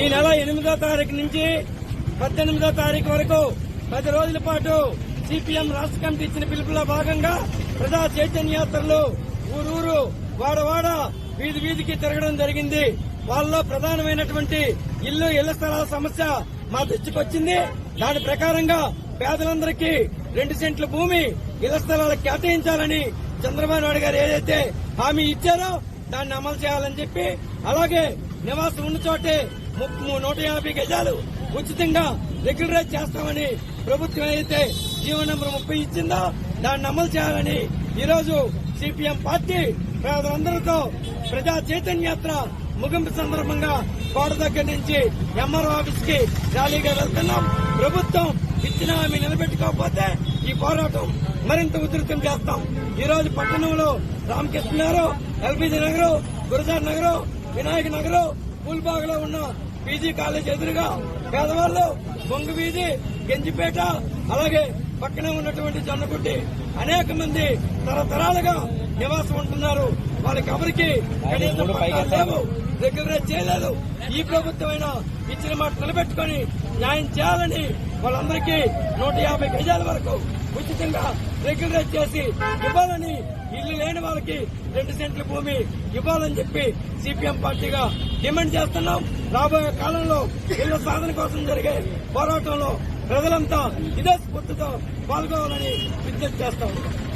ఈ నెల ఎనిమిదో తారీఖు నుంచి పద్దెనిమిదో తారీఖు వరకు పది రోజుల పాటు సిపిఎం రాష్ట్ర కమిటీ ఇచ్చిన పిలుపులో భాగంగా ప్రజా చైతన్యాత్రలు ఊరూరు వాడవాడ వీధి వీధికి తిరగడం జరిగింది. వాళ్ళలో ప్రధానమైనటువంటి ఇల్లు ఇళ్ళ స్థలాల సమస్య మా దృష్టికి వచ్చింది. దాని ప్రకారంగా పేదలందరికీ రెండు సెంట్ల భూమి ఇళ్ళ స్థలాలకు కేటాయించాలని చంద్రబాబు నాయుడు గారు ఏదైతే హామీ ఇచ్చారో దాన్ని అమలు చేయాలని చెప్పి అలాగే నివాసం ఉన్న చోటే నూట యాభై గజాలు ఉచితంగా రెగ్యులరైజ్ చేస్తామని ప్రభుత్వం ఏదైతే జీవో నెంబర్ ముప్పై ఇచ్చిందో దాన్ని అమలు చేయాలని ఈరోజు సిపిఎం పార్టీ ప్రజలందరితో ప్రజా చైతన్యాత్ర ముగింపు సందర్భంగా కోట దగ్గర నుంచి ఎంఆర్ఓ ఆఫీస్కి ర్యాలీగా వెళ్తున్నాం. ప్రభుత్వం ఇచ్చిన హామీ నిలబెట్టుకోకపోతే ఈ పోరాటం మరింత ఉధృతం చేస్తాం. ఈ రోజు పట్టణంలో రామకృష్ణ నగర్ ఎల్బీజీ నగర్ గురజార్ నగర్ వినాయక నగర్ పూల్బాగ్లో ఉన్న పీజీ కాలేజ్ ఎదురుగా పేదవాళ్ళు బొంగు వీధి గెంజిపేట అలాగే పక్కనే ఉన్నటువంటి జొన్నగుడ్డి అనేక మంది తరతరాలుగా నివాసం ఉంటున్నారు. వాళ్ళకి ఎవరికి కనీసం లేవు. రెగ్యులరైజ్ చేయలేదు. ఈ ప్రభుత్వమైనా ఇచ్చిన మాట నిలబెట్టుకుని న్యాయం చేయాలని వాళ్ళందరికీ నూట యాభై గజాల వరకు ఉచితంగా రెగ్యులరైజ్ చేసి ఇవ్వాలని ఇల్లు లేని వాళ్ళకి రెండు సెంట్ల భూమి ఇవ్వాలని చెప్పి సిపిఎం పార్టీగా డిమాండ్ చేస్తున్నాం. రాబోయే కాలంలో ఇళ్ళ సాధన కోసం జరిగే పోరాటంలో ప్రజలంతా ఇదే స్ఫూర్తితో పాల్గొవాలని విజ్ఞప్తి చేస్తాం